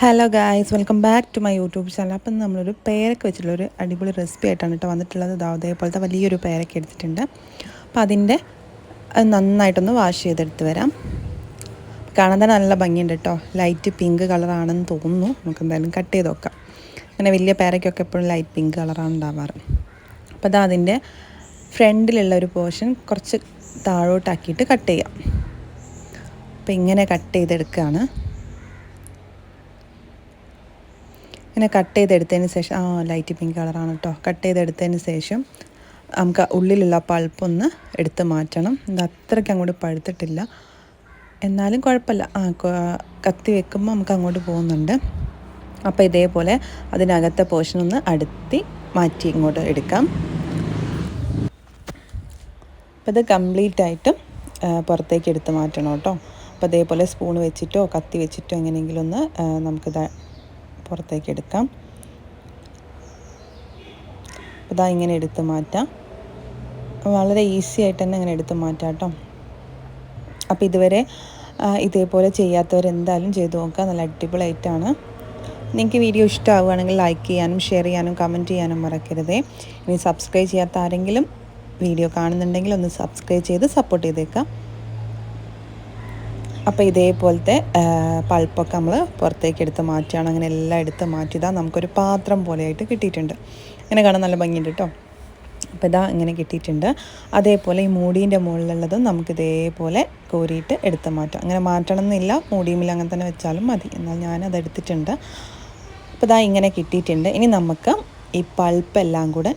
Hello guys welcome back to my YouTube channel അപ്പം നമ്മളൊരു പേരൊക്കെ വെച്ചിട്ടുള്ളൊരു അടിപൊളി റെസിപ്പി ആയിട്ടാണ് കേട്ടോ വന്നിട്ടുള്ളത്. അതേപോലത്തെ വലിയൊരു പേരൊക്കെ എടുത്തിട്ടുണ്ട്. അപ്പോൾ അതിന്റെ അത് നന്നായിട്ടൊന്ന് വാഷ് ചെയ്തെടുത്ത് വരാം. കാണാൻ തന്നെ നല്ല ഭംഗിയുണ്ട് കേട്ടോ ലൈറ്റ് പിങ്ക് കളറാണെന്ന് തോന്നുന്നു. നമുക്ക് എന്തായാലും കട്ട് ചെയ്ത് നോക്കാം. അങ്ങനെ വലിയ പേരയ്ക്കൊക്കെ എപ്പോഴും ലൈറ്റ് പിങ്ക് കളറാണ് ഉണ്ടാവാറ്. അപ്പോൾ അതാ അതിന്റെ ഫ്രണ്ടിലുള്ള ഒരു പോർഷൻ കുറച്ച് താഴോട്ടാക്കിയിട്ട് കട്ട് ചെയ്യാം. അപ്പോൾ ഇങ്ങനെ കട്ട് ചെയ്തെടുക്കുകയാണ്. ഇങ്ങനെ കട്ട് ചെയ്തെടുത്തതിന് ശേഷം ആ ലൈറ്റ് പിങ്ക് കളറാണ് കേട്ടോ കട്ട് ചെയ്തെടുത്തതിന് ശേഷം നമുക്ക് ഉള്ളിലുള്ള പൾപ്പൊന്ന് എടുത്ത് മാറ്റണം. ഇത് അത്രയ്ക്ക് അങ്ങോട്ട് പഴുത്തിട്ടില്ല. എന്നാലും കുഴപ്പമില്ല. ആ കത്തി വെക്കുമ്പോൾ നമുക്ക് അങ്ങോട്ട് പോകുന്നുണ്ട്. അപ്പോൾ ഇതേപോലെ അതിനകത്തെ പോർഷൻ ഒന്ന് അടുത്തി മാറ്റി ഇങ്ങോട്ട് എടുക്കാം. അപ്പോൾ ഇത് കംപ്ലീറ്റ് ആയിട്ട് പുറത്തേക്ക് എടുത്ത് മാറ്റണം കേട്ടോ അപ്പോൾ അതേപോലെ സ്പൂൺ വെച്ചിട്ടോ കത്തി വെച്ചിട്ടോ എങ്ങനെയെങ്കിലും ഒന്ന് നമുക്കിത് പുറത്തേക്ക് എടുക്കാം. ഇതാ ഇങ്ങനെ എടുത്ത് മാറ്റാം. വളരെ ഈസി ആയിട്ട് തന്നെ ഇങ്ങനെ എടുത്ത് മാറ്റാം കേട്ടോ. അപ്പോൾ ഇതുവരെ ഇതേപോലെ ചെയ്യാത്തവരെന്തായാലും ചെയ്ത് നോക്കുക. നല്ല അടിപൊളിയായിട്ടാണ് നിങ്ങൾക്ക് വീഡിയോ ഇഷ്ടമാവുകയാണെങ്കിൽ ലൈക്ക് ചെയ്യാനും ഷെയർ ചെയ്യാനും കമന്റ് ചെയ്യാനും മറക്കരുതേ. ഇനി സബ്സ്ക്രൈബ് ചെയ്യാത്ത ആരെങ്കിലും വീഡിയോ കാണുന്നുണ്ടെങ്കിൽ ഒന്ന് സബ്സ്ക്രൈബ് ചെയ്ത് സപ്പോർട്ട് ചെയ്തേക്കാം അപ്പോൾ ഇതേപോലത്തെ പൾപ്പൊക്കെ നമ്മൾ പുറത്തേക്ക് എടുത്ത് മാറ്റുകയാണ്. അങ്ങനെ എല്ലാം എടുത്ത് മാറ്റിയതാ നമുക്കൊരു പാത്രം പോലെയായിട്ട് കിട്ടിയിട്ടുണ്ട്. അങ്ങനെ കാണാൻ നല്ല ഭംഗിയുണ്ട് കേട്ടോ അപ്പോൾ ഇതാ ഇങ്ങനെ കിട്ടിയിട്ടുണ്ട്. അതേപോലെ ഈ മൂടീന്റെ മുകളിലുള്ളതും നമുക്ക് ഇതേപോലെ കോരിയിട്ട് എടുത്ത് മാറ്റാം. അങ്ങനെ മാറ്റണം എന്നില്ല മൂടിയുമില്ല അങ്ങനെ തന്നെ വെച്ചാലും മതി. എന്നാൽ ഞാനത് എടുത്തിട്ടുണ്ട്. അപ്പോൾ ഇതാ ഇങ്ങനെ കിട്ടിയിട്ടുണ്ട്. ഇനി നമുക്ക് ഈ പൾപ്പെല്ലാം കൂടെ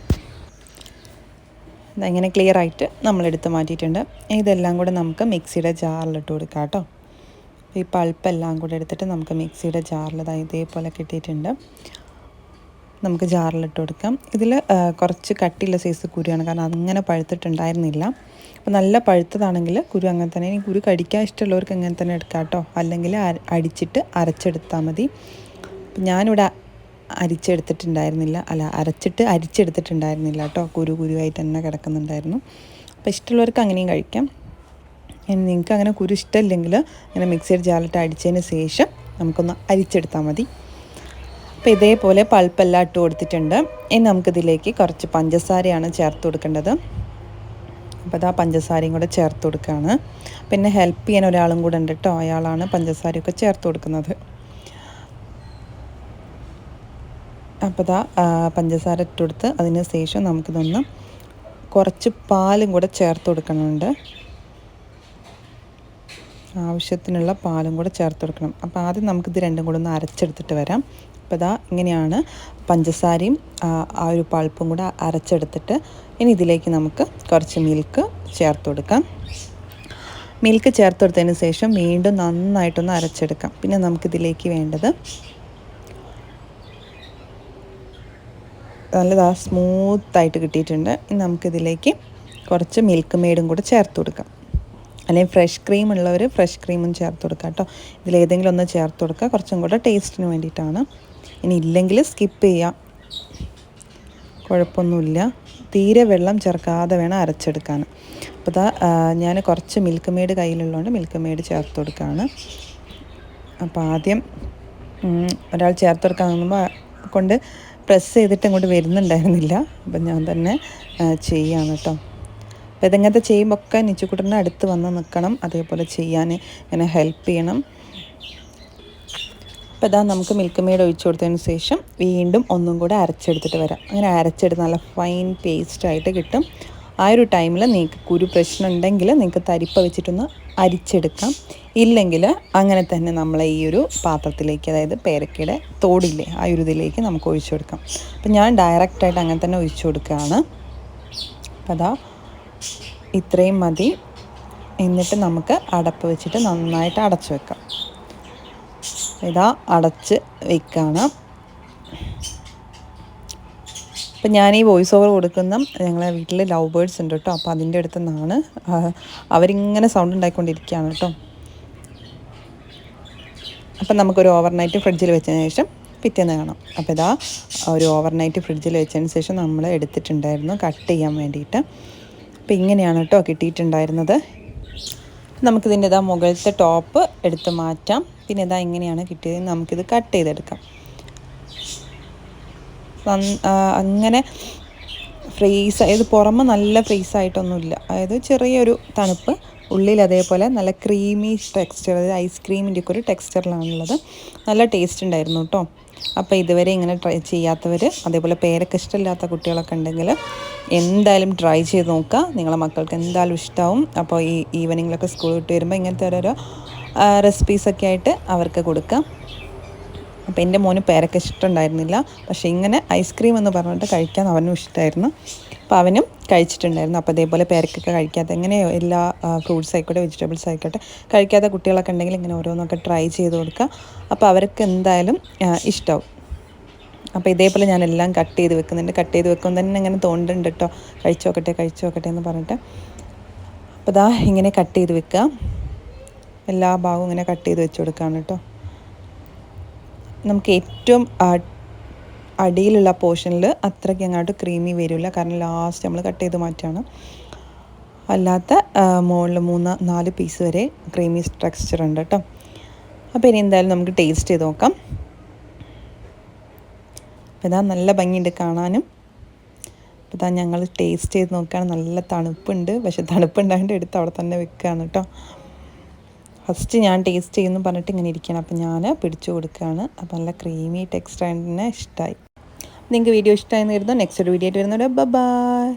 ഇങ്ങനെ ക്ലിയർ ആയിട്ട് നമ്മൾ എടുത്ത് മാറ്റിയിട്ടുണ്ട്. ഇതെല്ലാം കൂടെ നമുക്ക് മിക്സിയുടെ ജാറിലിട്ട് കൊടുക്കാം കേട്ടോ ഈ പൾപ്പെല്ലാം കൂടെ എടുത്തിട്ട് നമുക്ക് മിക്സിയുടെ ജാറിൽ ഇതേപോലെ കിട്ടിയിട്ടുണ്ട്. നമുക്ക് ജാറിലിട്ട് കൊടുക്കാം. ഇതിൽ കുറച്ച് കട്ടിയുള്ള സൈസ് കുരുവാണ്. കാരണം അങ്ങനെ പഴുത്തിട്ടുണ്ടായിരുന്നില്ല. അപ്പോൾ നല്ല പഴുത്തതാണെങ്കിൽ കുരു അങ്ങനെ തന്നെ. ഇനി കുരു കടിക്കാൻ ഇഷ്ടമുള്ളവർക്ക് അങ്ങനെ തന്നെ എടുക്കാം കേട്ടോ. അല്ലെങ്കിൽ അടിച്ചിട്ട് അരച്ചെടുത്താൽ മതി. ഞാനിവിടെ അരിച്ചെടുത്തിട്ടുണ്ടായിരുന്നില്ല. അല്ല അരച്ചിട്ട് അരിച്ചെടുത്തിട്ടുണ്ടായിരുന്നില്ല കേട്ടോ. കുരു കുരുവായിട്ട് തന്നെ കിടക്കുന്നുണ്ടായിരുന്നു. അപ്പോൾ ഇഷ്ടമുള്ളവർക്ക് അങ്ങനെയും കഴിക്കാം. നിങ്ങൾക്ക് അങ്ങനെ കുരു ഇഷ്ടമില്ലെങ്കിൽ അങ്ങനെ മിക്സിയുടെ ജാലിട്ട് അടിച്ചതിന് ശേഷം നമുക്കൊന്ന് അരിച്ചെടുത്താൽ മതി. അപ്പോൾ ഇതേപോലെ പൾപ്പെല്ലാം ഇട്ട് കൊടുത്തിട്ടുണ്ട്. ഇനി നമുക്കിതിലേക്ക് കുറച്ച് പഞ്ചസാരയാണ് ചേർത്ത് കൊടുക്കേണ്ടത്. അപ്പോൾ അത് ആ പഞ്ചസാരയും കൂടെ ചേർത്ത് കൊടുക്കുകയാണ്. പിന്നെ ഹെൽപ്പ് ചെയ്യാൻ ഒരാളും കൂടെ ഉണ്ട് കേട്ടോ. അയാളാണ് പഞ്ചസാരയൊക്കെ ചേർത്ത് കൊടുക്കുന്നത്. അപ്പോൾ ഇതാ പഞ്ചസാര ഇട്ട് കൊടുത്ത് അതിന് ശേഷം നമുക്കിതൊന്ന് കുറച്ച് പാലും കൂടെ ചേർത്ത് കൊടുക്കണമുണ്ട് ആവശ്യത്തിനുള്ള പാലും കൂടെ ചേർത്ത് കൊടുക്കണം. അപ്പോൾ ആദ്യം നമുക്കിത് രണ്ടും കൂടെ ഒന്ന് അരച്ചെടുത്തിട്ട് വരാം. അപ്പോൾ ഇതാ ഇങ്ങനെയാണ് പഞ്ചസാരയും ആ ഒരു പൾപ്പും കൂടെ അരച്ചെടുത്തിട്ട് ഇനി ഇതിലേക്ക് നമുക്ക് കുറച്ച് മിൽക്ക് ചേർത്ത് കൊടുക്കാം. മിൽക്ക് ചേർത്ത് കൊടുത്തതിന് ശേഷം വീണ്ടും നന്നായിട്ടൊന്ന് അരച്ചെടുക്കാം. പിന്നെ നമുക്കിതിലേക്ക് വേണ്ടത് നല്ലതാ സ്മൂത്തായിട്ട് കിട്ടിയിട്ടുണ്ട്. ഇനി നമുക്കിതിലേക്ക് കുറച്ച് മിൽക്ക് മെയ്ഡും കൂടെ ചേർത്ത് കൊടുക്കാം. അല്ലെങ്കിൽ ഫ്രഷ് ക്രീം ഉള്ളവർ ഫ്രഷ് ക്രീമും ചേർത്ത് കൊടുക്കുക കേട്ടോ. ഇതിലേതെങ്കിലും ഒന്ന് ചേർത്ത് കൊടുക്കുക. കുറച്ചും കൂടെ ടേസ്റ്റിന് വേണ്ടിയിട്ടാണ്. ഇനി ഇല്ലെങ്കിൽ സ്കിപ്പ് ചെയ്യാം. കുഴപ്പമൊന്നുമില്ല. തീരെ വെള്ളം ചേർക്കാതെ വേണം അരച്ചെടുക്കാൻ. അപ്പോൾ ഇതാ ഞാൻ കുറച്ച് മിൽക്ക് മെയ്ഡ് കയ്യിലുള്ളതുകൊണ്ട് മിൽക്ക് മെയ്ഡ് ചേർത്ത് കൊടുക്കുകയാണ്. അപ്പോൾ ആദ്യം ഒരാൾ ചേർത്ത് കൊടുക്കാൻ കൊണ്ട് പ്രസ് ചെയ്തിട്ട് ഇങ്ങോട്ട് വരുന്നുണ്ടായിരുന്നില്ല. അപ്പം ഞാൻ തന്നെ ചെയ്യാണ് കേട്ടോ. അപ്പോൾ ഇതിങ്ങനത്തെ ചെയ്യുമ്പോൾ നിച്ചുക്കുട്ടനെ അടുത്ത് വന്ന് നിൽക്കണം അതേപോലെ ചെയ്യാൻ ഇങ്ങനെ ഹെൽപ്പ് ചെയ്യണം. അപ്പോൾ ഇതാ നമുക്ക് മിൽക്ക് മെയ്ഡ് ഒഴിച്ചു കൊടുത്തതിന് ശേഷം വീണ്ടും ഒന്നും കൂടെ അരച്ചെടുത്തിട്ട് വരാം. അങ്ങനെ അരച്ചെടുത്ത് നല്ല ഫൈൻ പേസ്റ്റായിട്ട് കിട്ടും. ആ ഒരു ടൈമിൽ നിങ്ങൾക്ക് കുരു പ്രശ്നം ഉണ്ടെങ്കിൽ നിങ്ങൾക്ക് തരിപ്പ വെച്ചിട്ടൊന്ന് അരിച്ചെടുക്കാം. ഇല്ലെങ്കിൽ അങ്ങനെ തന്നെ നമ്മൾ ഈ ഒരു പാത്രത്തിലേക്ക് അതായത് പേരക്കയുടെ തോടില്ലേ ആ ഒരു ഇതിലേക്ക് നമുക്ക് ഒഴിച്ചു കൊടുക്കാം. അപ്പം ഞാൻ ഡയറക്റ്റായിട്ട് അങ്ങനെ തന്നെ ഒഴിച്ചു കൊടുക്കുകയാണ്. അപ്പോൾ അതാ ഇത്രയും മതി. എന്നിട്ട് നമുക്ക് അടപ്പ് വെച്ചിട്ട് നന്നായിട്ട് അടച്ചു വെക്കാം. ഇതാ അടച്ച് വെക്കാണ്. അപ്പം ഞാൻ ഈ വോയിസ് ഓവർ കൊടുക്കുന്ന ഞങ്ങളെ വീട്ടിൽ ലവ് ബേർഡ്സ് ഉണ്ട് കേട്ടോ. അപ്പോൾ അതിന്റെ അടുത്ത് നിന്നാണ് അവരിങ്ങനെ സൗണ്ട് ഉണ്ടായിക്കൊണ്ടിരിക്കുകയാണ് കേട്ടോ. അപ്പം നമുക്കൊരു ഓവർനൈറ്റ് ഫ്രിഡ്ജിൽ വെച്ചതിന് ശേഷം പിറ്റേന്ന് കാണാം. അപ്പോൾ ഇതാ ഒരു ഓവർനൈറ്റ് ഫ്രിഡ്ജിൽ വെച്ചതിന് ശേഷം നമ്മൾ എടുത്തിട്ടുണ്ടായിരുന്നു കട്ട് ചെയ്യാൻ വേണ്ടിയിട്ട്. അപ്പോൾ ഇങ്ങനെയാണ് കേട്ടോ കിട്ടിയിട്ടുണ്ടായിരുന്നത്. നമുക്കിതിന്റെ ഇതാ മുകളിലത്തെ ടോപ്പ് എടുത്ത് മാറ്റാം. പിന്നെ ഇതാ ഇങ്ങനെയാണ് കിട്ടിയത്. നമുക്കിത് കട്ട് ചെയ്തെടുക്കാം. അങ്ങനെ ഫ്രീസ് അതായത് പുറമെ നല്ല ഫ്രീസ് ആയിട്ടൊന്നുമില്ല അതായത് ചെറിയൊരു തണുപ്പ് ഉള്ളിൽ അതേപോലെ നല്ല ക്രീമി ടെക്സ്ചർ അതായത് ഐസ്ക്രീമിന്റെ ഒക്കെ ഒരു ടെക്സ്ചറിലാണുള്ളത്. നല്ല ടേസ്റ്റ് ഉണ്ടായിരുന്നു കേട്ടോ. അപ്പോൾ ഇതുവരെ ഇങ്ങനെ ട്രൈ ചെയ്യാത്തവർ അതേപോലെ പേരൊക്കെ ഇഷ്ടമില്ലാത്ത കുട്ടികളൊക്കെ ഉണ്ടെങ്കിൽ എന്തായാലും ട്രൈ ചെയ്ത് നോക്കുക. നിങ്ങളുടെ മക്കൾക്ക് എന്തായാലും ഇഷ്ടമാവും അപ്പോൾ ഈ ഈവനിങ്ങിലൊക്കെ സ്കൂൾ വിട്ട് വരുമ്പോൾ ഇങ്ങനത്തെ ഓരോരോ റെസിപ്പീസൊക്കെ ആയിട്ട് അവർക്ക് കൊടുക്കാം അപ്പോൾ എന്റെ മോന് പേരൊക്കെ ഇഷ്ടമുണ്ടായിരുന്നില്ല. പക്ഷേ ഇങ്ങനെ ഐസ്ക്രീം എന്ന് പറഞ്ഞിട്ട് കഴിക്കാൻ അവനും ഇഷ്ടമായിരുന്നു അപ്പോൾ അവനും കഴിച്ചിട്ടുണ്ടായിരുന്നു. അപ്പോൾ അതേപോലെ പേരക്കൊക്കെ കഴിക്കാത്ത എങ്ങനെ എല്ലാ ഫ്രൂട്ട്സ് ആയിക്കോട്ടെ വെജിറ്റബിൾസ് ആയിക്കോട്ടെ കഴിക്കാത്ത കുട്ടികളൊക്കെ ഉണ്ടെങ്കിൽ ഇങ്ങനെ ഓരോന്നൊക്കെ ട്രൈ ചെയ്ത് കൊടുക്കുക. അപ്പോൾ അവർക്ക് എന്തായാലും ഇഷ്ടമാവും അപ്പോൾ ഇതേപോലെ ഞാൻ എല്ലാം കട്ട് ചെയ്ത് വെക്കുന്നുണ്ട്. കട്ട് ചെയ്ത് വെക്കുമ്പോൾ തന്നെ ഇങ്ങനെ തോണ്ടുന്നുണ്ട് കേട്ടോ കഴിച്ചു നോക്കട്ടെ കഴിച്ചു നോക്കട്ടെ എന്ന് പറഞ്ഞിട്ട്. അപ്പോൾ ഇതാ ഇങ്ങനെ കട്ട് ചെയ്ത് വെക്കുക എല്ലാ ഭാഗവും ഇങ്ങനെ കട്ട് ചെയ്ത് വെച്ച് കൊടുക്കുകയാണ് കേട്ടോ നമുക്ക് ഏറ്റവും അടിയിലുള്ള പോർഷനിൽ അത്രയ്ക്ക് അങ്ങോട്ട് ക്രീമി വരില്ല. കാരണം ലാസ്റ്റ് നമ്മൾ കട്ട് ചെയ്ത് മാറ്റുകയാണ് അല്ലാത്ത മുകളിൽ മൂന്ന് നാല് പീസ് വരെ ക്രീമി സ്ട്രക്ചർ ഉണ്ട് കേട്ടോ അപ്പോൾ ഇനി എന്തായാലും നമുക്ക് ടേസ്റ്റ് ചെയ്ത് നോക്കാം. അപ്പോൾ ഇതാ നല്ല ഭംഗിയുണ്ട് കാണാനും. അപ്പോൾ ഇതാ ഞങ്ങൾ ടേസ്റ്റ് ചെയ്ത് നോക്കുകയാണ്. നല്ല തണുപ്പുണ്ട്. പക്ഷെ തണുപ്പുണ്ടായിട്ട് എടുത്ത് അവിടെ തന്നെ വെക്കുകയാണ് കേട്ടോ. ഫസ്റ്റ് ഞാൻ ടേസ്റ്റ് ചെയ്യുന്നു പറഞ്ഞിട്ട് ഇങ്ങനെ ഇരിക്കണം അപ്പം ഞാൻ പിടിച്ചു കൊടുക്കുകയാണ്. അപ്പം നല്ല ക്രീമി ടെക്സ്റ്റർ തന്നെ ഇഷ്ടമായി നിങ്ങൾക്ക് വീഡിയോ ഇഷ്ടമായി എന്ന് കരുതുന്നു. നെക്സ്റ്റ് ഒരു വീഡിയോ ആയിട്ട് വരുന്നവരെ ബൈ